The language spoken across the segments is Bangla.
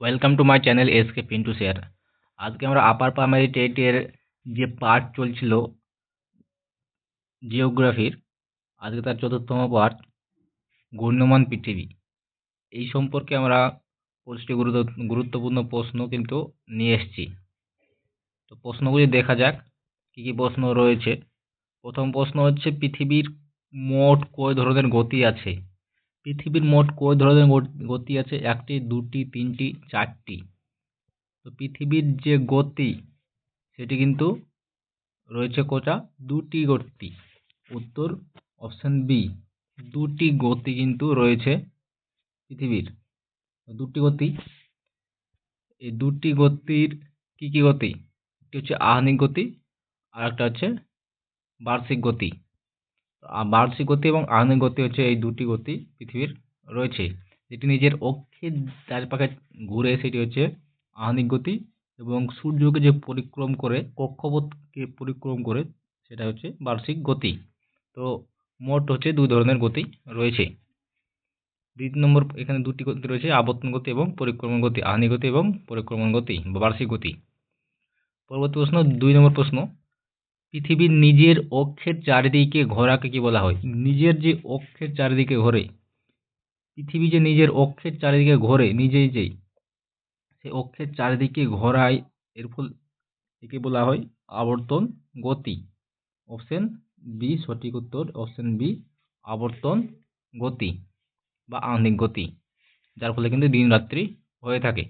Welcome to my channel S K Pintu share আজকে আমরা আপার প্রাইমারি টেটের যে পার্ট চলছিল জিওগ্রাফির আজকে তার চতুর্থম পার্ট ঘূর্ণমান পৃথিবী। এই সম্পর্কে আমরা পঁচিশটি গুরুত্ব, গুরুত্বপূর্ণ প্রশ্ন কিন্তু নিয়ে এসেছি। তো প্রশ্নগুলি দেখা যাক কী কী প্রশ্ন রয়েছে। প্রথম প্রশ্ন হচ্ছে পৃথিবীর মোট কয় ধরনের গতি আছে? পৃথিবীর মোট কয় ধরনের গতি আছে? একটি, দুটি, তিনটি, চারটি। তো পৃথিবীর যে গতি, সেটি কিন্তু রয়েছে কোটা দুটি গতি। উত্তর অপশান বি দুটি গতি কিন্তু রয়েছে পৃথিবীর। দুটি গতি, এই দুটি গতির কি কি গতি? একটি হচ্ছে আহ্নিক গতি আর একটা হচ্ছে বার্ষিক গতি। বার্ষিক গতি এবং আহ্নিক গতি হচ্ছে এই দুটি গতি পৃথিবীর রয়েছে। যেটি নিজের অক্ষের চারপাশে ঘুরে সেটি হচ্ছে আহ্নিক গতি এবং সূর্যকে যে পরিক্রম করে, কক্ষপথকে পরিক্রম করে সেটা হচ্ছে বার্ষিক গতি। তো মোট হচ্ছে দুই ধরনের গতি রয়েছে। দ্বিতীয় নম্বর, এখানে দুটি গতি রয়েছে, আবর্তন গতি এবং পরিক্রমণ গতি, আহ্নিক গতি এবং পরিক্রমণ গতি বা বার্ষিক গতি। পরবর্তী প্রশ্ন, দুই নম্বর প্রশ্ন পৃথিবীর নিজের অক্ষের চারিদিকে ঘোরাকে কি বলা হয়? নিজের যে অক্ষের চারিদিকে ঘোরে, পৃথিবী যে নিজের অক্ষের চারিদিকে ঘোরে, নিজেই যেই, সে অক্ষের চারিদিকে ঘোরায়, এর ফল একে বলা হয় আবর্তন গতি। অপশন বি সঠিক উত্তর অপশন বি আবর্তন গতি বা আহ্নিক গতি, যার ফলে কিন্তু দিন রাত্রি হয়ে থাকে।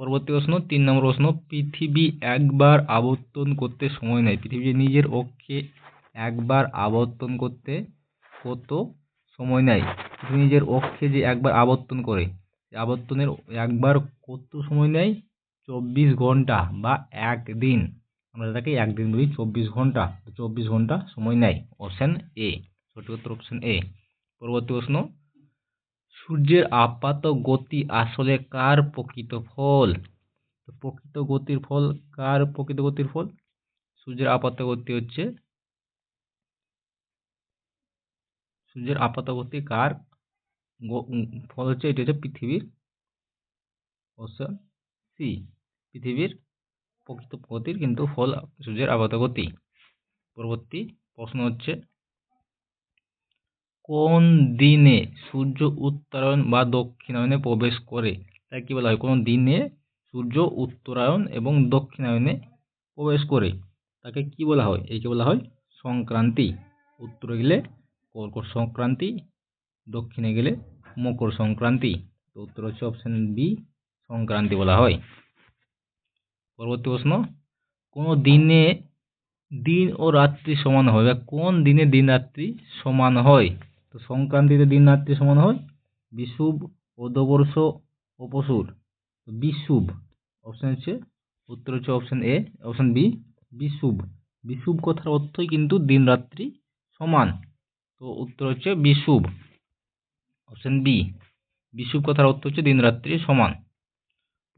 পরবর্তী প্রশ্ন, তিন নম্বর প্রশ্ন, পৃথিবী একবার আবর্তন করতে সময় নেয়। পৃথিবী নিজের অক্ষে একবার আবর্তন করতে কত সময় নেয়? পৃথিবী নিজের অক্ষে যে একবার আবর্তন করে আবর্তনের একবার কত সময় নেয়? চব্বিশ ঘণ্টা বা এক দিন আমরা এটাকে একদিন বলি, চব্বিশ ঘণ্টা। চব্বিশ ঘণ্টা সময় নেয়। অপশান এ, সঠিক উত্তর অপশান এ। পরবর্তী প্রশ্ন সূর্যের আপাত গতি আসলে কার প্রকৃত ফল? প্রকৃত গতির ফল কার প্রকৃত গতির ফল? সূর্যের আপাত গতি হচ্ছে সূর্যের আপাত গতি কার ফল হচ্ছে এটি হচ্ছে পৃথিবীর অপশন সি পৃথিবীর প্রকৃত গতির কিন্তু ফল সূর্যের আপাত গতি। পরবর্তী প্রশ্ন হচ্ছে কোন দিনে সূর্য উত্তরায়ণ বা দক্ষিণায়নে প্রবেশ করে? তাই কী বলা হয়? কোন দিনে সূর্য উত্তরায়ণ এবং দক্ষিণায়নে প্রবেশ করে? তাকে কি বলা হয়? একে বলা হয় সংক্রান্তি। উত্তরে গেলে কর্কট সংক্রান্তি, দক্ষিণে গেলে মকর সংক্রান্তি। তো উত্তর হচ্ছে অপশান বি সংক্রান্তি বলা হয়। পরবর্তী প্রশ্ন, কোনো দিনে দিন ও রাত্রি সমান হয় বা কোন দিনে দিন রাত্রি সমান হয়? তো সংক্রান্তিতে দিন রাত্রি সমান হয় বিষুব অধবর্ষ ও পশুর। অপশান হচ্ছে, উত্তর হচ্ছে অপশান এ অপশান বি বিষুব বিষুব কথার অর্থই কিন্তু দিন রাত্রি সমান। তো উত্তর হচ্ছে বিষুব অপশান বি বিষুব কথার অর্থ হচ্ছে দিন রাত্রি সমান।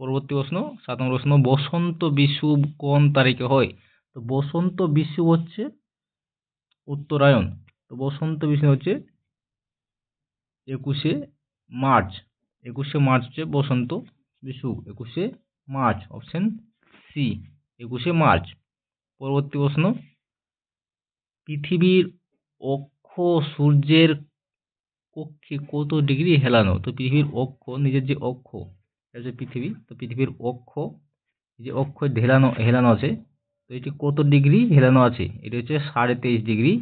পরবর্তী প্রশ্ন সাত নম্বর প্রশ্ন, বসন্ত বিষুব কোন তারিখে হয়? তো বসন্ত বিষুব হচ্ছে উত্তরায়ণ। তো বসন্ত বিষুব হচ্ছে একুশে মার্চ। একুশে মার্চ হচ্ছে বসন্ত বিশু। একুশে মার্চ অপশন সি একুশে মার্চ, পরবর্তী প্রশ্ন। পৃথিবীর অক্ষ সূর্যের কক্ষে কত ডিগ্রি হেলানো? তো পৃথিবীর অক্ষ, নিজের যে অক্ষ হচ্ছে পৃথিবী। তো পৃথিবীর অক্ষ যে অক্ষ ঢেলানো হেলানো আছে, তো এটি কত ডিগ্রি হেলানো আছে? এটি হচ্ছে সাড়ে তেইশ ডিগ্রি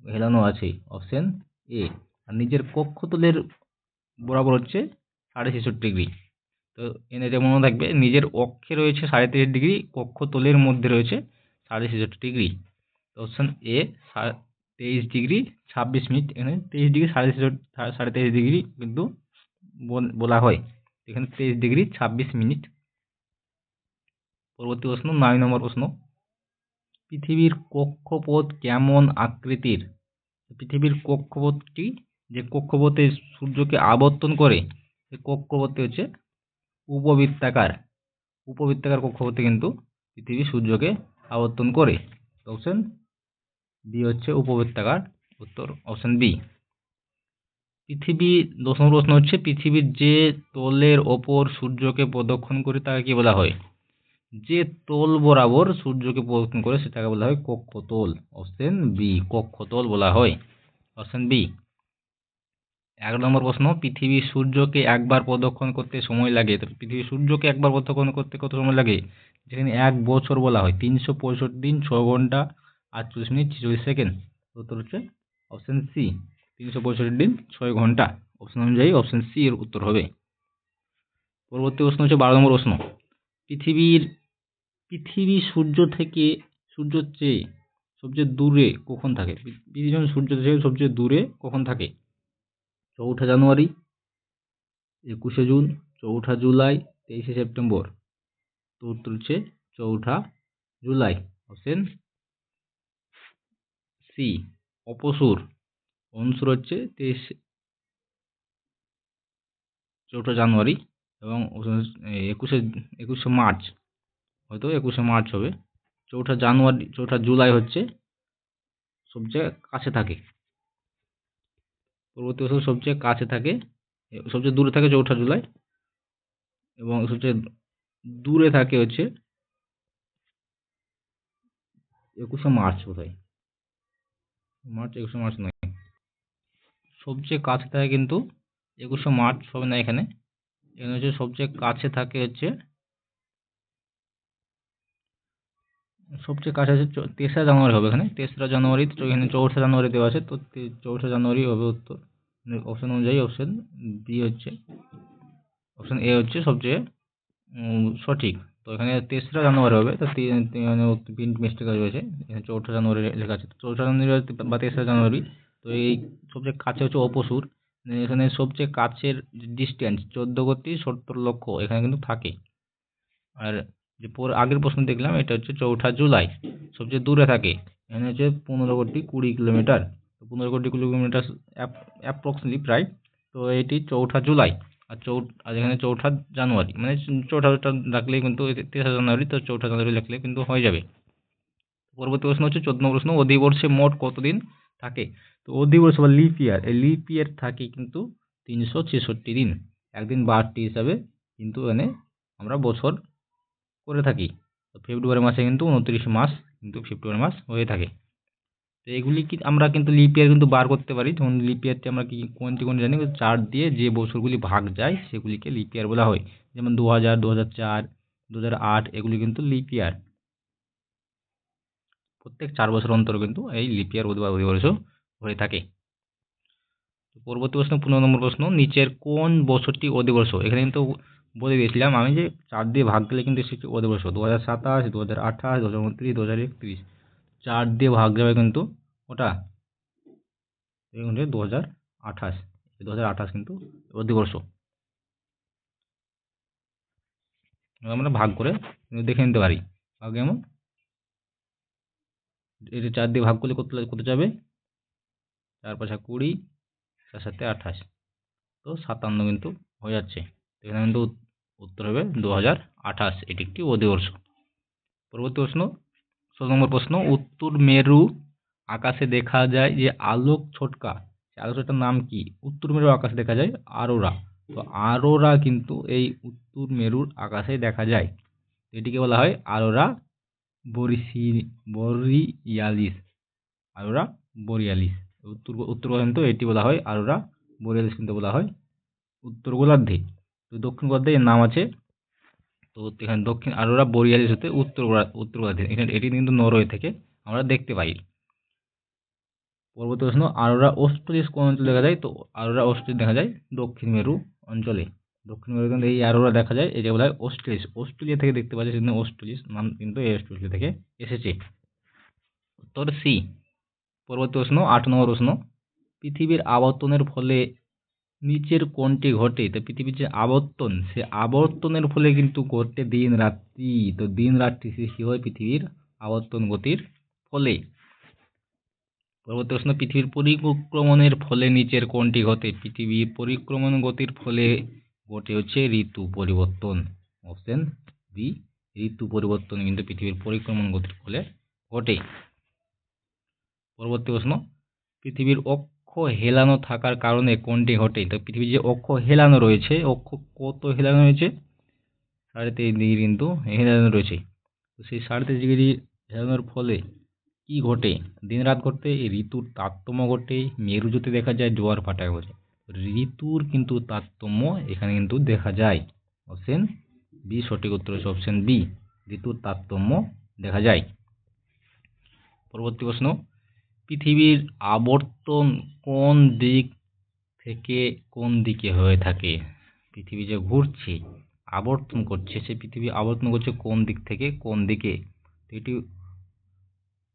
হেলানো আছে অপশন এ আর নিজের কক্ষতলের বরাবর হচ্ছে সাড়ে ছেষট্টি ডিগ্রি। তো এটা মনে থাকবে, নিজের অক্ষে রয়েছে সাড়ে তেইশ ডিগ্রি, কক্ষতলের মধ্যে রয়েছে সাড়ে ছেষট্টি ডিগ্রি। অপশান এ তেইশ ডিগ্রি, ছাব্বিশ মিনিট এখানে তেইশ ডিগ্রি, সাড়ে ছেষট্টি সাড়ে তেইশ ডিগ্রি কিন্তু বলা হয়। এখানে তেইশ ডিগ্রি, ছাব্বিশ মিনিট। পরবর্তী প্রশ্ন, নয় নম্বর প্রশ্ন। পৃথিবীর কক্ষপথ কেমন আকৃতির? পৃথিবীর কক্ষপথটি যে কক্ষপথে সূর্যকে আবর্তন করে সেই কক্ষপথটি হচ্ছে উপবৃত্তাকার। উপবৃত্তাকার কক্ষপথে কিন্তু পৃথিবী সূর্যকে আবর্তন করে। অপশন বি হচ্ছে উপবৃত্তাকার, উত্তর অপশন বি পৃথিবী, দশম প্রশ্ন হচ্ছে, পৃথিবীর যে তলের ওপর সূর্যকে প্রদক্ষিণ করে তাকে কি বলা হয়? যে তল বরাবর সূর্যকে প্রদক্ষিণ করে সেটাকে বলা হয় কক্ষতল। অপশন বি কক্ষতল বলা হয়। অপশন বি এক নম্বর প্রশ্ন পৃথিবী সূর্যকে একবার প্রদক্ষিণ করতে সময় লাগে। তো পৃথিবী সূর্যকে একবার প্রদক্ষিণ করতে কত সময় লাগে? যেখানে এক বছর বলা হয়, তিনশো পঁয়ষট্টি দিন, ছ ঘণ্টা আটচল্লিশ মিনিট, ছেচল্লিশ সেকেন্ড। উত্তর হচ্ছে অপশন সি তিনশো পঁয়ষট্টি দিন, ছয় ঘণ্টা। অপশন অনুযায়ী অপশন সি এর উত্তর হবে। পরবর্তী প্রশ্ন হচ্ছে বারো নম্বর প্রশ্ন, পৃথিবীর, পৃথিবী সূর্য থেকে সূর্যের চেয়ে সবচেয়ে দূরে কখন থাকে? পৃথিবী সূর্য থেকে সবচেয়ে দূরে কখন থাকে? চৌঠা জানুয়ারি, একুশে জুন, চৌঠা জুলাই, তেইশে সেপ্টেম্বর। তো উত্তর হচ্ছে চৌঠা জুলাই। অপশন সি, অপসুর। অনুসুর হচ্ছে তেইশ, চৌঠা জানুয়ারি এবং একুশে একুশে মার্চ। হয়তো একুশে মার্চ হবে। চৌঠা জানুয়ারি, চৌঠা জুলাই হচ্ছে সবচেয়ে কাছে থাকে। পরবর্তী বছর সবচেয়ে কাছে থাকে সবচেয়ে দূরে থাকে চৌঠা জুলাই এবং সবচেয়ে দূরে থাকে হচ্ছে একুশে মার্চ বোধহয়। মার্চ, একুশে মার্চ নয়। সবচেয়ে কাছে থাকে কিন্তু একুশে মার্চ হবে না এখানে। এখানে হচ্ছে সবচেয়ে কাছে থাকে হচ্ছে সবচেয়ে কাছে আছে তেসরা জানুয়ারি হবে এখানে। তেসরা জানুয়ারি এখানে চৌঠা জানুয়ারি দেওয়া আছে, তো চৌঠা জানুয়ারি হবে উত্তর। অপশন অনুযায়ী অপশন বি হচ্ছে। অপশন এ হচ্ছে সবচেয়ে সঠিক। তো এখানে তেসরা জানুয়ারি হবে, তো প্রিন্ট মিস্টেক রয়েছে। এখানে চৌঠা জানুয়ারি লেখা আছে। চৌঠা জানুয়ারি বা তেসরা জানুয়ারি, তো এই সবচেয়ে কাছে হচ্ছে অপসুর। এখানে সবচেয়ে কাছের ডিস্টেন্স চোদ্দ কোটি সত্তর লক্ষ, এখানে কিন্তু থাকে। আর যে পর আগের প্রশ্ন দেখলাম, এটা হচ্ছে চৌঠা জুলাই। সবচেয়ে দূরে থাকে। এখানে হচ্ছে পনেরো কোটি কুড়ি কিলোমিটার। পনেরো কোটি কুড়ি কিলোমিটার অ্যাপ্রক্সিমেটলি প্রায়। তো এটি চৌঠা জুলাই। আর চৌ আর এখানে চৌঠা জানুয়ারি। মানে চৌঠাটা রাখলেই কিন্তু তেসরা জানুয়ারি, তো চৌঠা জানুয়ারি লিখলে কিন্তু হয়ে যাবে। পরবর্তী প্রশ্ন হচ্ছে চোদ্দ প্রশ্ন, অধিবর্ষে মোট কতদিন থাকে? তো অধিবর্ষ বা লিপ ইয়ার, এই লিপ ইয়ার থাকে কিন্তু তিনশো ছেষট্টি দিন। একদিন বাড়তি হিসাবে কিন্তু এখানে আমরা বছর করে থাকি। তো ফেব্রুয়ারি মাসে কিন্তু উনত্রিশ মাস কিন্তু ফেব্রুয়ারি মাস হয়ে থাকে। তো এগুলি কি আমরা কিন্তু লিপ ইয়ার কিন্তু বার করতে পারি। যেমন লিপ ইয়ারটি আমরা কি কোনটি কোনটি জানি চার দিয়ে যে বছরগুলি ভাগ যায় সেগুলিকে লিপ ইয়ার বলা হয়। যেমন দু হাজার দু হাজার চার দু হাজার আট, এগুলি কিন্তু লিপ ইয়ার প্রত্যেক চার বছর অন্তর কিন্তু এই লিপ ইয়ার অধিবর্ষ হয়ে থাকে। পরবর্তী প্রশ্ন, পনেরো নম্বর প্রশ্ন, নিচের কোন বছরটি অধিবর্ষ? এখানে কিন্তু বলে দিয়েছিলাম, আমি যে চার দিয়ে ভাগ গেলে কিন্তু সেটি অধিবর্ষ দু হাজার সাতাশ, দু হাজার আঠাশ, দু হাজার উনত্রিশ, দু হাজার একত্রিশ, চার দিয়ে ভাগ যাবে কিন্তু ওটা। দু হাজার আঠাশ দু হাজার আঠাশ কিন্তু অধিবর্ষ। আমরা ভাগ করে দেখে নিতে পারি। ভাগ যেমন এটা চার দিয়ে ভাগ করলে কত কত যাবে? চার পাঁচা কুড়ি চার সাথে আঠাশ। তো সাতান্ন কিন্তু হয়ে যাচ্ছে। এখানে কিন্তু উত্তর হবে দু হাজার আঠাশ। এটি একটি অধিবর্ষ। পরবর্তী প্রশ্ন, ষোলো নম্বর প্রশ্ন, উত্তর মেরু আকাশে দেখা যায় যে আলোক ছোটকা আলোক ছোটকার নাম কি? উত্তর মেরুর আকাশে দেখা যায় আরোরা। তো আরোরা কিন্তু এই উত্তর মেরুর আকাশে দেখা যায়। এটিকে বলা হয় আরোরা বরিসি, বরিয়ালিস। Aurora borealis. উত্তর উত্তর কিন্তু এটি বলা হয় আরোরা বরিয়ালিস কিন্তু বলা হয় উত্তর গোলার্ধে। তো দক্ষিণ গোলার্ধে এর নাম আছে। তো এখানে দক্ষিণ আরোরা বরিয়ালিস হতে উত্তর উত্তর গোলার্ধে এখানে, এটি কিন্তু নরওয়ে থেকে আমরা দেখতে পাই। পরবর্তী প্রশ্ন, আরোরা অস্ট্রেলিস কোন অঞ্চলে দেখা যায়? তো আরোরা অস্ট্রেলিস দেখা যায় দক্ষিণ মেরু অঞ্চলে। দক্ষিণ মেরু কিন্তু এই আরোরা দেখা যায় এটা বলা হয় অস্ট্রেলিস অস্ট্রেলিয়া থেকে দেখতে পাচ্ছি সেজন্য অস্ট্রেলিস নাম কিন্তু এই অস্ট্রেলিয়া থেকে এসেছে। উত্তর সি পরবর্তী প্রশ্ন, আট নম্বর প্রশ্ন, পৃথিবীর আবর্তনের ফলে নিচের কোনটি ঘটে, তো পৃথিবীর যে আবর্তন, সে আবর্তনের ফলে কিন্তু ঘটে দিন রাত্রি। তো দিন রাত্রি সৃষ্টি হয়? পৃথিবীর আবর্তন গতির ফলে। পরবর্তী প্রশ্ন পৃথিবীর পরিক্রমণের ফলে নিচের কোনটি ঘটে। পৃথিবীর পরিক্রমণ গতির ফলে ঘটে হচ্ছে ঋতু পরিবর্তন। অপশন বি ঋতু পরিবর্তন কিন্তু পৃথিবীর পরিক্রমণ গতির ফলে ঘটে। পরবর্তী প্রশ্ন, পৃথিবীর অক্ষ হেলানো থাকার কারণে কোনটি ঘটে? তো পৃথিবীর যে অক্ষ হেলানো রয়েছে, অক্ষ কত হেলানো রয়েছে সাড়ে তেইশ ডিগ্রি কিন্তু হেলানো রয়েছে। তো সেই সাড়ে তেইশ ডিগ্রি হেলানোর ফলে কি ঘটে? দিন রাত ঘটে এই ঋতুর তারতম্য ঘটে। মেরুজ্যোতি দেখা যায়, জোয়ার ভাটা ঘটে ঋতুর কিন্তু তারতম্য এখানে কিন্তু দেখা যায়। অপশন বি সঠিক উত্তর হচ্ছে অপশন বি ঋতুর তারতম্য দেখা যায়। পরবর্তী প্রশ্ন। পৃথিবীর আবর্তন কোন দিক থেকে কোন দিকে হয়ে থাকে? পৃথিবী যে ঘুরছে, আবর্তন করছে, সে পৃথিবী আবর্তন করছে কোন দিক থেকে, কোন দিকে? এটি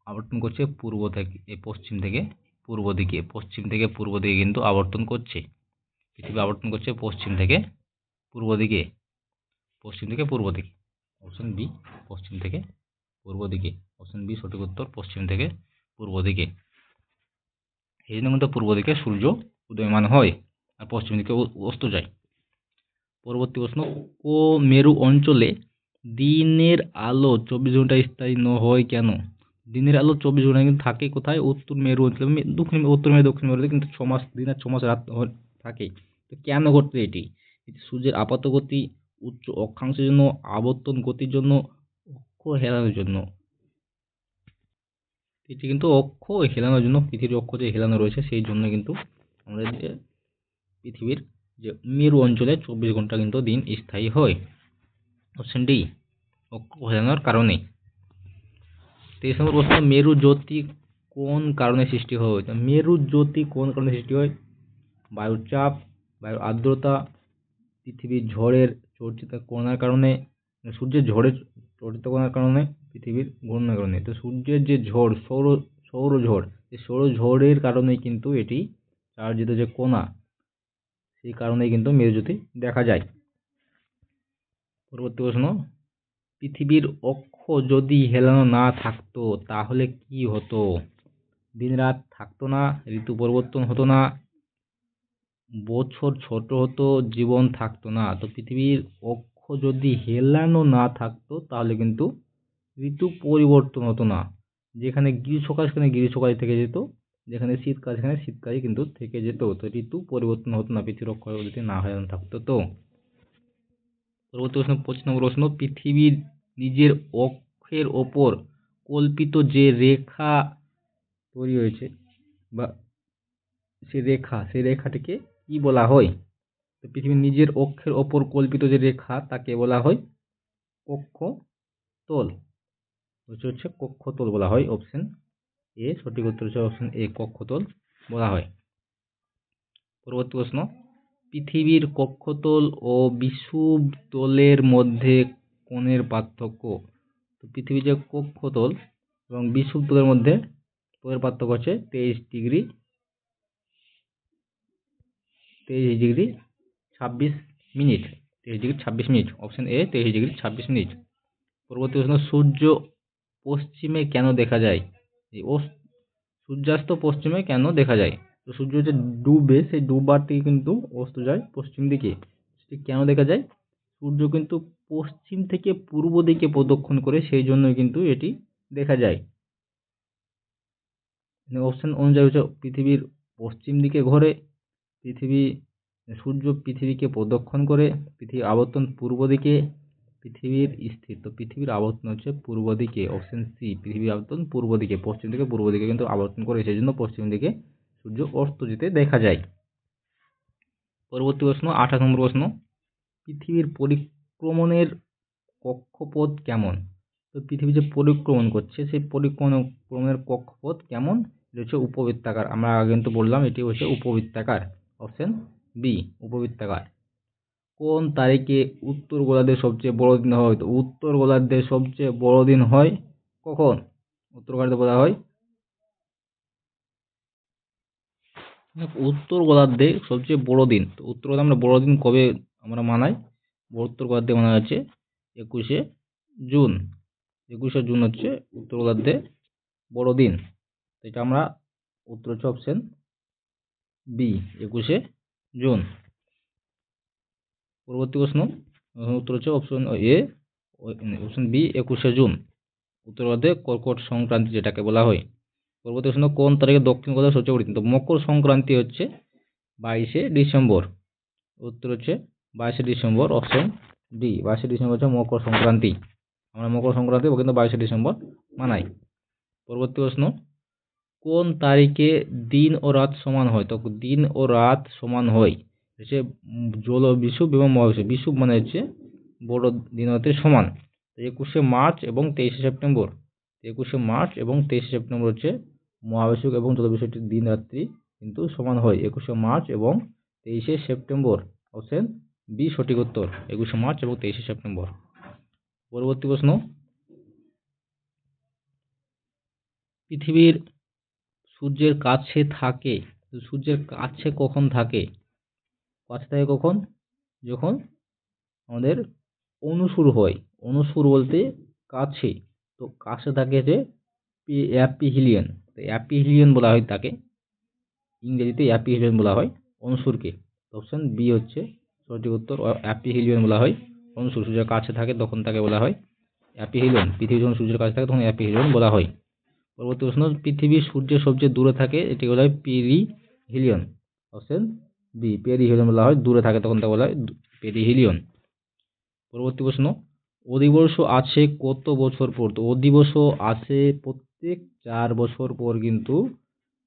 আবর্তন করছে পূর্ব থেকে পশ্চিম থেকে পূর্ব দিকে, পশ্চিম থেকে পূর্ব দিকে কিন্তু আবর্তন করছে। পৃথিবী আবর্তন করছে পশ্চিম থেকে পূর্ব দিকে, পশ্চিম থেকে পূর্ব দিকে। অপশন বি, পশ্চিম থেকে পূর্ব দিকে। অপশন বি, সঠিক উত্তর, পশ্চিম থেকে পূর্ব দিকে। এই জন্য কিন্তু পূর্ব দিকে সূর্য উদয়মান হয় আর পশ্চিম দিকে অস্ত যায়। পরবর্তী প্রশ্ন কো মেরু অঞ্চলে দিনের আলো চব্বিশ ঘণ্টা স্থায়ী ন হয় কেন? দিনের আলো চব্বিশ ঘণ্টা কিন্তু থাকে কোথায়? উত্তর মেরু অঞ্চলে দক্ষিণ, উত্তর মেরু, দক্ষিণ মেরুতে কিন্তু ছমাস মাস, দিন আর ছ মাস রাত থাকে। তো কেন ঘটছে এটি? সূর্যের আপাত গতি, উচ্চ অক্ষাংশের জন্য, আবর্তন গতির জন্য, অক্ষ হেলানোর জন্য। এটি কিন্তু অক্ষ হেলানোর জন্য পৃথিবীর অক্ষ যে হেলানো রয়েছে সেই জন্য কিন্তু আমাদের যে পৃথিবীর যে মেরু অঞ্চলে চব্বিশ ঘণ্টা কিন্তু দিন স্থায়ী হয়। অপশন ডি অক্ষ হেলানোর কারণে। তেইশ নম্বর প্রশ্ন, মেরু জ্যোতি কোন কারণে সৃষ্টি হয়? মেরু জ্যোতি কোন কারণে সৃষ্টি হয়? বায়ুর চাপ বায়ুর আর্দ্রতা, পৃথিবীর ঝড়ের চর্চিত কোণার কারণে, সূর্যের ঝড়ের চর্চিত কোণার কারণে পৃথিবীর ঘূর্ণার কারণে তো সূর্যের যে ঝড়, সৌর সৌরঝড় এই সৌরঝড়ের কারণেই কিন্তু এটি চার্জিত যে কোণা, সেই কারণেই কিন্তু মেরুজ্যোতি দেখা যায়। পরবর্তী প্রশ্ন, পৃথিবীর অক্ষ যদি হেলানো না থাকতো, তাহলে কি হতো? দিন রাত থাকতো না, ঋতু পরিবর্তন হতো না, বছর ছোট হতো, জীবন থাকতো না। তো পৃথিবীর অক্ষ যদি হেলানো না থাকতো, তাহলে কিন্তু ঋতু পরিবর্তন হতো না। যেখানে গ্রীষ্মকাল, সেখানে গ্রীষ্মকাল থেকে যেত। যেখানে শীতকাল, সেখানে শীতকালই কিন্তু থেকে যেত। তো ঋতু পরিবর্তন হতো না, পৃথিবীর অক্ষ যদি না হেলানো থাকতো তো। পরবর্তী প্রশ্ন পঁচিশ নম্বর প্রশ্ন, পৃথিবীর নিজের অক্ষের ওপর কল্পিত যে রেখা তৈরি হয়েছে বা সে রেখা সেই রেখাটিকে কি বলা হয়? তো পৃথিবীর নিজের অক্ষের ওপর কল্পিত যে রেখা, তাকে বলা হয় কক্ষতল। হচ্ছে হচ্ছে কক্ষতল বলা হয় অপশন এ সঠিক উত্তর হচ্ছে অপশন এ কক্ষতল বলা হয়। পরবর্তী প্রশ্ন, পৃথিবীর কক্ষতল ও বিষুব তলের মধ্যে কোণের পার্থক্য? তো পৃথিবীর যে কক্ষতল এবং বিষুব তলের মধ্যে কোণের পার্থক্য হচ্ছে তেইশ ডিগ্রি তেইশ ডিগ্রি ছাব্বিশ মিনিট, তেইশ ডিগ্রি ছাব্বিশ মিনিট অপশন এ তেইশ ডিগ্রি ছাব্বিশ মিনিট। পরবর্তী প্রশ্ন, সূর্য পশ্চিমে কেন দেখা যায়? সূর্যাস্ত পশ্চিমে কেন দেখা যায়? তো সূর্য যে ডুবে, সেই ডুবার থেকে কিন্তু অস্ত যায় পশ্চিম দিকে। সেটি কেন দেখা যায়? সূর্য কিন্তু পশ্চিম থেকে পূর্ব দিকে প্রদক্ষিণ করে সেই জন্যই কিন্তু এটি দেখা যায়। অপশন অনুযায়ী হচ্ছে পৃথিবীর পশ্চিম দিকে ঘোরে, পৃথিবী, সূর্য পৃথিবীকে প্রদক্ষিণ করে পৃথিবীর আবর্তন পূর্ব দিকে পৃথিবীর স্থির তো পৃথিবীর আবর্তন হচ্ছে পূর্ব দিকে অপশন সি পৃথিবীর আবর্তন পূর্ব দিকে, পশ্চিম দিকে, পূর্ব দিকে কিন্তু আবর্তন করে সেই জন্য পশ্চিম দিকে সূর্য অস্ত যেতে দেখা যায়। পরবর্তী প্রশ্ন, আঠাশ নম্বর প্রশ্ন, পৃথিবীর পরিক্রমণের কক্ষপথ কেমন? তো পৃথিবী যে পরিক্রমণ করছে, সেই পরিক্রমণের কক্ষপথ কেমন? এটা হচ্ছে উপবৃত্তাকার, আমরা আগে কিন্তু বললাম এটি হচ্ছে উপবৃত্তাকার অপশন বি উপবৃত্তাকার। কোন তারিখে উত্তর গোলার্ধের সবচেয়ে বড় দিন হয়? উত্তর গোলার্ধের সবচেয়ে বড় দিন হয় কখন? উত্তর গোলার্ধে বলা হয়। উত্তর গোলার্ধে সবচেয়ে বড় দিন। তো উত্তর গোলার্ধে আমরা বড় দিন কবে আমরা মানাই? উত্তর গোলার্ধে মানা হচ্ছে একুশে জুন। একুশে জুন হচ্ছে উত্তর গোলার্ধে বড় দিন। এটা আমরা উত্তর হচ্ছে অপশন বি একুশে জুন। পরবর্তী প্রশ্ন। উত্তর হচ্ছে অপশন এ অপশন বি একুশে জুন। উত্তর গোলার্ধে কর্কট সংক্রান্তি যেটাকে বলা হয়। পরবর্তী প্রশ্ন, কোন তারিখে দক্ষিণ কোথায় সূর্য উঠেন তো মকর সংক্রান্তি হচ্ছে বাইশে ডিসেম্বর। উত্তর হচ্ছে বাইশে ডিসেম্বর অপশন ডি বাইশে ডিসেম্বর হচ্ছে মকর সংক্রান্তি। আমরা মকর সংক্রান্তি কিন্তু বাইশে ডিসেম্বর মানাই। পরবর্তী প্রশ্ন, কোন তারিখে দিন ও রাত সমান হয়? তো দিন ও রাত সমান হয়। হচ্ছে জল বিষুব এবং মহাবিষুব বিষুব মানে হচ্ছে বড় দিন রাতের সমান। একুশে মার্চ এবং তেইশে সেপ্টেম্বর। একুশে মার্চ এবং তেইশে সেপ্টেম্বর হচ্ছে মহাবিষুব এবং জলবিষুবটির দিন রাত্রি কিন্তু সমান হয়। একুশে মার্চ এবং তেইশে সেপ্টেম্বর। অপশন বি, সঠিক উত্তর। একুশে মার্চ এবং তেইশে সেপ্টেম্বর। পরবর্তী প্রশ্ন। পৃথিবীর সূর্যের কাছে থাকে। সূর্যের কাছে কখন থাকে? কাছে থাকে কখন? যখন আমাদের অনুসুর হয়। অনুসুর বলতে কাছে। তো কাছে থাকে যে অ্যাপিহিলিয়ন। তো অ্যাপিহিলিয়ন বলা হয় তাকে। ইংরেজিতে অ্যাপিহিলিয়ন বলা হয় অনুসুরকে। অপশন বি হচ্ছে সঠিক উত্তর। অ্যাপিহিলিয়ন বলা হয় অনুসুর। সূর্যের কাছে থাকে তখন তাকে বলা হয় অ্যাপিহিলিয়ন। পৃথিবী যখন সূর্যের কাছে থাকে তখন অ্যাপিহিলিয়ন বলা হয়। পরবর্তী প্রশ্ন পৃথিবী সূর্যের সবচেয়ে দূরে থাকে এটি বলা হয় পেরিহিলিয়ন। অপশন বি পেরিহিলিয়ন বলা হয়, দূরে থাকে তখন তাকে বলা হয় পেরিহিলিয়ন পরবর্তী প্রশ্ন, অধিবর্ষ আছে কত বছর পর? তো অধিবর্ষ আসে প্রত্যেক চার বছর পর কিন্তু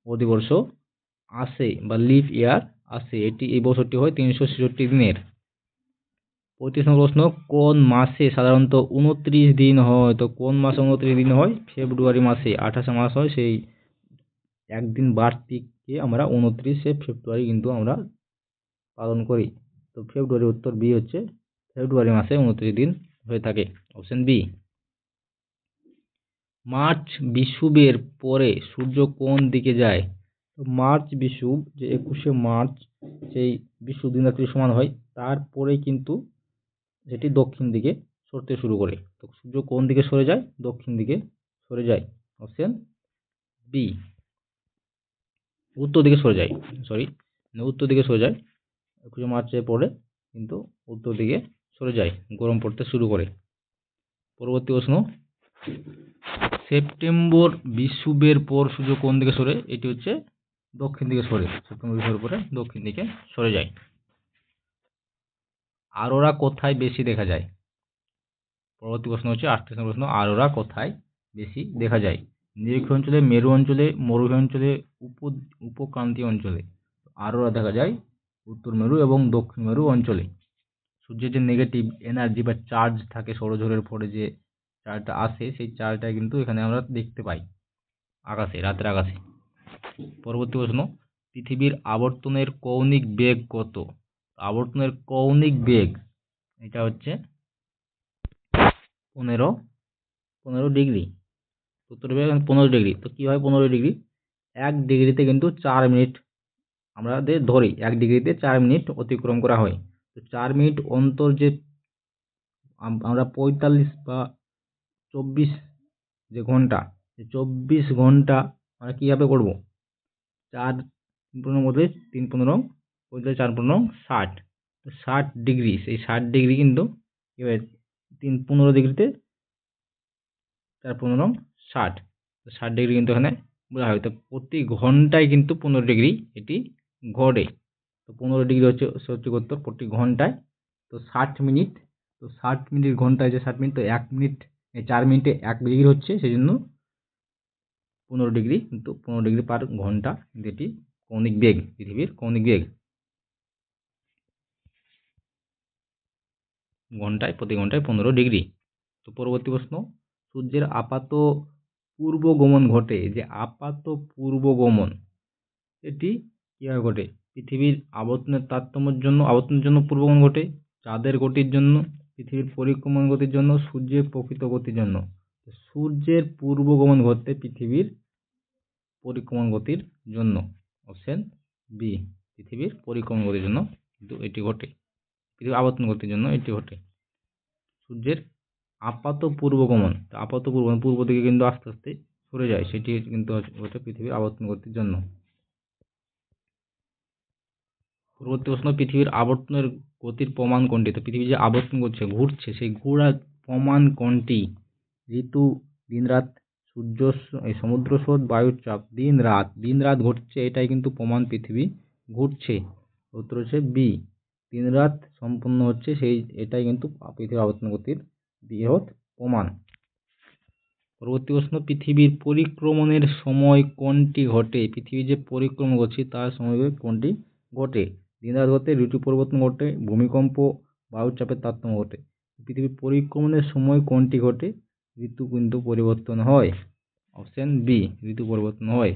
অধিবর্ষ আসে বা লিপ ইয়ার আসে। এটি, এই বছরটি হয় তিনশো ছেষট্টি দিনের। পঁয়ত্রিশ নম্বর প্রশ্ন, কোন মাসে সাধারণত উনত্রিশ দিন হয়? তো কোন মাসে উনত্রিশ দিন হয়? ফেব্রুয়ারি মাসে, আঠাশে মাস হয়, সেই একদিন বাড়তিকে আমরা, উনত্রিশে ফেব্রুয়ারি কিন্তু আমরা পালন করি। তো ফেব্রুয়ারি উত্তর বি হচ্ছে ফেব্রুয়ারি মাসে উনত্রিশ দিন হয়ে থাকে। অপশন বি মার্চ বিষুবের পরে সূর্য কোন দিকে যায়? তো মার্চ বিষুব যে একুশে মার্চ, সেই বিশ্ব দিন রাত্রি সমান হয়, তারপরে কিন্তু সেটি দক্ষিণ দিকে সরতে শুরু করে। তো সূর্য কোন দিকে সরে যায়? দক্ষিণ দিকে সরে যায়। অপশন বি উত্তর দিকে সরে যায় সরি উত্তর দিকে সরে যায়। একুশে মার্চের পরে, কিন্তু উত্তর দিকে সরে যায়, গরম পড়তে শুরু করে। পরবর্তী প্রশ্ন, সেপ্টেম্বর বিষুবের পর সূর্য কোন দিকে সরে? এটি হচ্ছে দক্ষিণ দিকে সরে, সেপ্টেম্বর বিষুবের পরে দক্ষিণ দিকে সরে যায়। আরোরা কোথায় বেশি দেখা যায়? পরবর্তী প্রশ্ন হচ্ছে, আটত্রিশ প্রশ্ন, আরোরা কোথায় বেশি দেখা যায়? নিরক্ষীয় অঞ্চলে, মেরু অঞ্চলে, মরুভূমি অঞ্চলে, উপ, উপক্রান্তীয় অঞ্চলে। আরোরা দেখা যায় উত্তর মেরু এবং দক্ষিণ মেরু অঞ্চলে। সূর্যের যে নেগেটিভ এনার্জি বা চার্জ থাকে সৌরঝড়ের পরে যে চার্জটা আসে, সেই চার্জটা কিন্তু এখানে আমরা দেখতে পাই আকাশে, রাতের আকাশে। পরবর্তী প্রশ্ন, পৃথিবীর আবর্তনের কৌণিক বেগ কত? আবর্তনের কৌণিক বেগ, এটা হচ্ছে পনেরো পনেরো ডিগ্রি। উত্তর বেগ পনেরো ডিগ্রি, তো কী হয় পনেরো ডিগ্রি? এক ডিগ্রিতে কিন্তু চার মিনিট আমাদের ধরি এক ডিগ্রিতে চার মিনিট অতিক্রম করা হয়। তো চার মিনিট অন্তর যে আমরা পঁয়তাল্লিশ বা চব্বিশ যে ঘণ্টা চব্বিশ ঘণ্টা আমরা কীভাবে করব? চার তিন পনেরোর মধ্যে তিন পনেরো, পঁয়তাল্লিশ চার পনেরো, ষাট। তো ষাট ডিগ্রি, সেই ষাট ডিগ্রি কিন্তু হয় তিন পনেরো ডিগ্রিতে চার পনেরো, ষাট। ষাট ডিগ্রি কিন্তু এখানে বলা হয়। তো প্রতি ঘন্টায় কিন্তু পনেরো ডিগ্রি এটি ঘটে। তো পনেরো ডিগ্রি হচ্ছে সঠিক উত্তর, প্রতি ঘন্টায়। তো ষাট মিনিট, তো ষাট মিনিট ঘন্টায় যে ষাট মিনিট, তো এক মিনিট চার মিনিটে এক ডিগ্রি হচ্ছে সেই জন্য পনেরো ডিগ্রি কিন্তু পনেরো ডিগ্রি পার ঘণ্টা কিন্তু এটি কৌণিক বেগ, পৃথিবীর কৌণিক বেগ। ঘন্টায়, প্রতি ঘন্টায় পনেরো ডিগ্রি। তো পরবর্তী প্রশ্ন, সূর্যের আপাত পূর্বগমন ঘটে, যে আপাত পূর্বগমন, এটি কীভাবে ঘটে? পৃথিবীর আবর্তনের তারতম্যের জন্য, আবর্তনের জন্য পূর্বগমন ঘটে, চাঁদের গতির জন্য, পৃথিবীর পরিক্রমণ গতির জন্য, সূর্যের প্রকৃত গতির জন্য। সূর্যের পূর্বগমন ঘটে পৃথিবীর পরিক্রমণ গতির জন্য। অপশন বি পৃথিবীর পরিক্রমণ গতির জন্য কিন্তু এটি ঘটে। পৃথিবীর আবর্তন গতির জন্য এটি ঘটে। সূর্যের আপাত পূর্বগমন আপাত পূর্ব পূর্ব দিকে কিন্তু আস্তে আস্তে সরে যায়, সেটি কিন্তু ঘটে পৃথিবীর আবর্তন গতির জন্য। পরবর্তী প্রশ্ন, পৃথিবীর আবর্তনের গতির প্রমাণ কোনটি? তো পৃথিবী যে আবর্তন করছে ঘুরছে, সেই ঘোরার প্রমাণ কোনটি? ঋতু, দিনরাত, সূর্য সমুদ্র স্রোত, বায়ুর চাপ দিন রাত দিন রাত ঘটছে, এটাই কিন্তু প্রমাণ পৃথিবী ঘুরছে। উত্তর হচ্ছে বি দিন রাত সম্পূর্ণ হচ্ছে সেই, এটাই কিন্তু পৃথিবীর আবর্তন গতির বৃহৎ প্রমাণ। পরবর্তী প্রশ্ন, পৃথিবীর পরিক্রমণের সময় কোনটি ঘটে? পৃথিবী যে পরিক্রমণ করছে তার সময় কোনটি ঘটে? দিন রাত ঘটে ঋতু পরিবর্তন ঘটে, ভূমিকম্প বায়ুচাপের তারতম্য ঘটে। পৃথিবীর পরিক্রমণের সময় কোনটি ঘটে? ঋতু কিন্তু পরিবর্তন হয়। অপশন বি, ঋতু পরিবর্তন হয়।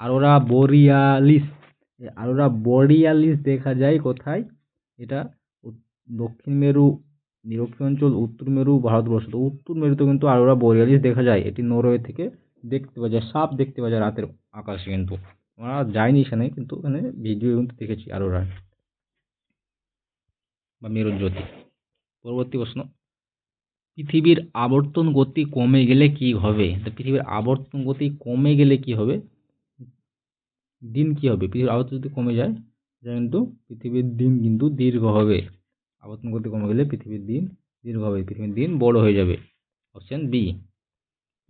আরোরা বোরিয়ালিস। আরোরা বোরিয়ালিস দেখা যায় কোথায়? এটা দক্ষিণ মেরু নিরক্ষীয় অঞ্চল, উত্তর মেরু, ভারতবর্ষ। তো উত্তর মেরুতে কিন্তু আরোরা বোরিয়ালিস দেখা যায়। এটি নরওয়ে থেকে দেখতে পাওয়া যায়, সাপ দেখতে পাওয়া যায় রাতের আকাশে কিন্তু। আমরা যাইনি সেখানে, কিন্তু ওখানে ভিডিও দেখেছি আরোরা বা মেরুজ্যোতি পরবর্তী প্রশ্ন, পৃথিবীর আবর্তন গতি কমে গেলে কি হবে? পৃথিবীর আবর্তন গতি কমে গেলে কি হবে? দিন কি হবে? পৃথিবীর আবর্তন যদি কমে যায় কিন্তু পৃথিবীর দিন কিন্তু দীর্ঘ হবে। আবর্তন গতি কমে গেলে পৃথিবীর দিন দীর্ঘ হবে, পৃথিবীর দিন বড় হয়ে যাবে। অপশন বি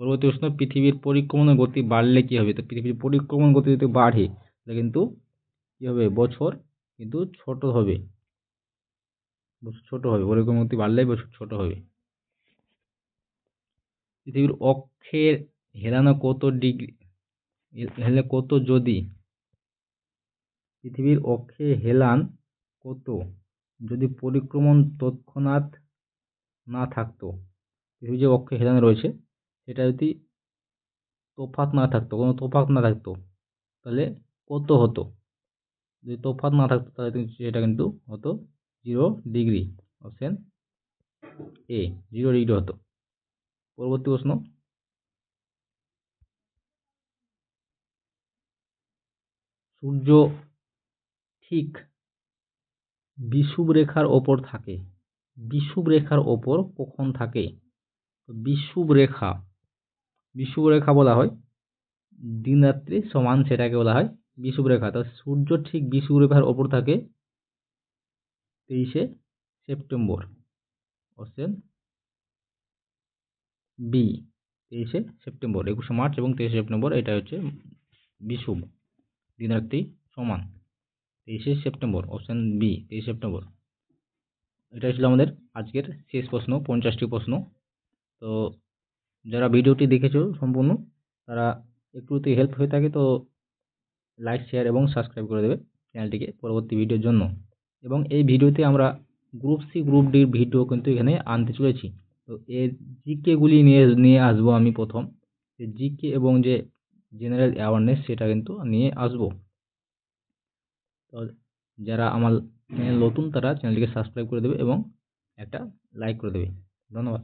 পরবর্তী প্রশ্ন, পৃথিবীর পরিক্রমণের গতি বাড়লে কি হবে? তো পৃথিবীর পরিক্রমণ গতি যদি বাড়ে, তাহলে কিন্তু কি হবে? বছর কিন্তু ছোট হবে। বছর ছোট হবে। পরিক্রমণ গতি বাড়লে বছর ছোট হবে। পৃথিবীর অক্ষের হেলানো কত ডিগ্রি হেলে কত যদি? পৃথিবীর অক্ষে হেলান কত? যদি পরিক্রমণ তৎক্ষণাৎ না থাকতো, পৃথিবীর যে অক্ষে হেলান রয়েছে সেটা যদি তফাৎ না থাকতো, কোনো তফাৎ না থাকতো, তাহলে কত হতো? যদি তফাৎ না থাকতো, তাহলে সেটা কিন্তু হতো zero degree option A zero degree হতো। পরবর্তী প্রশ্ন। সূর্য ঠিক বিষুব রেখার ওপর থাকে। বিষুব রেখার ওপর কখন থাকে? বিষুব রেখা বিষুব রেখা বলা হয়। দিন রাত্রি সমান সেটাকে বলা হয় বিষুব রেখা তো সূর্য ঠিক বিষুব রেখার ওপর থাকে তেইশে সেপ্টেম্বর। অপশন বি, তেইশে সেপ্টেম্বর, একুশে মার্চ এবং তেইশে সেপ্টেম্বর এটা হচ্ছে বিষুব দিন রাত্রি সমান তেইশে সেপ্টেম্বর। অপশন বি, তেইশে সেপ্টেম্বর। এটাই ছিল আমাদের আজকের শেষ প্রশ্ন, পঞ্চাশটি প্রশ্ন। তো যারা ভিডিওটি দেখেছ সম্পূর্ণ, তারা একটু যদি হেল্প হয়ে থাকে, তো লাইক শেয়ার এবং সাবস্ক্রাইব করে দেবে চ্যানেলটিকে পরবর্তী ভিডিওর জন্য। এবং এই ভিডিওতে আমরা গ্রুপ সি গ্রুপ ডির ভিডিও কিন্তু এখানে আনতে চলেছি। তো এর জিকেগুলি নিয়ে নিয়ে আসব আমি প্রথম। যে জিকে এবং যে জেনারেল অ্যাওয়ারনেস সেটা কিন্তু নিয়ে আসব। তো যারা আমার চ্যানেল নতুন, তারা চ্যানেলটিকে সাবস্ক্রাইব করে দেবে এবং একটা লাইক করে দেবে। ধন্যবাদ।